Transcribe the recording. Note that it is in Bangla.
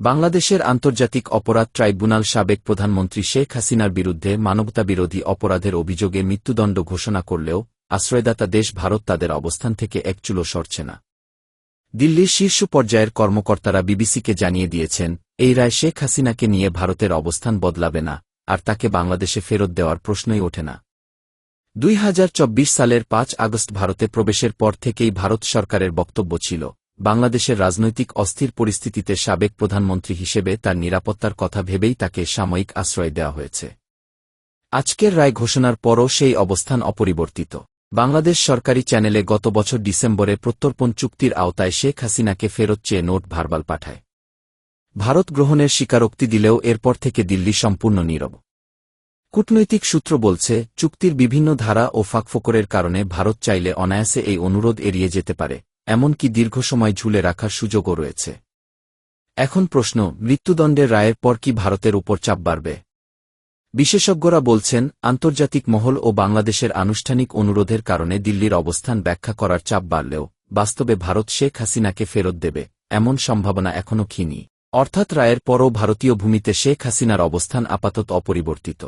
বাংলাদেশের আন্তর্জাতিক অপরাধ ট্রাইব্যুনাল সাবেক প্রধানমন্ত্রী শেখ হাসিনার বিরুদ্ধে মানবতাবিরোধী অপরাধের অভিযোগে মৃত্যুদণ্ড ঘোষণা করলেও আশ্রয়দাতা দেশ ভারত তাদের অবস্থান থেকে এক চুলো সরছে না। দিল্লির শীর্ষ পর্যায়ের কর্মকর্তারা বিবিসিকে জানিয়ে দিয়েছেন, এই রায় শেখ হাসিনাকে নিয়ে ভারতের অবস্থান বদলাবে না, আর তাকে বাংলাদেশে ফেরত দেওয়ার প্রশ্নই ওঠে না। দুই হাজার চব্বিশ সালের পাঁচ আগস্ট ভারতে প্রবেশের পর থেকেই ভারত সরকারের বক্তব্য ছিল বাংলাদেশের রাজনৈতিক অস্থির পরিস্থিতিতে সাবেক প্রধানমন্ত্রী হিসেবে তার নিরাপত্তার কথা ভেবেই তাকে সাময়িক আশ্রয় দেওয়া হয়েছে। আজকের রায় ঘোষণার পরও সেই অবস্থান অপরিবর্তিত। বাংলাদেশ সরকারি চ্যানেলে গত বছর ডিসেম্বরে প্রত্যর্পণ চুক্তির আওতায় শেখ হাসিনাকে ফেরত চেয়ে নোট ভারবাল পাঠায়। ভারত গ্রহণের স্বীকারোক্তি দিলেও এরপর থেকে দিল্লি সম্পূর্ণ নীরব। কূটনৈতিক সূত্র বলছে, চুক্তির বিভিন্ন ধারা ও ফাঁকফোকরের কারণে ভারত চাইলে অনায়াসে এই অনুরোধ এড়িয়ে যেতে পারে। এমনকি দীর্ঘ সময় ঝুলে রাখার সুযোগও রয়েছে। এখন প্রশ্ন, মৃত্যুদণ্ডের রায়ের পর কি ভারতের উপর চাপ বাড়বে? বিশেষজ্ঞরা বলছেন, আন্তর্জাতিক মহল ও বাংলাদেশের আনুষ্ঠানিক অনুরোধের কারণে দিল্লির অবস্থান ব্যাখ্যা করার চাপ বাড়লেও, বাস্তবে ভারত শেখ হাসিনাকে ফেরত দেবে, এমন সম্ভাবনা এখনও ক্ষীণই অর্থাৎ রায়ের পরও ভারতীয় ভূমিতে শেখ হাসিনার অবস্থান আপাতত অপরিবর্তিত।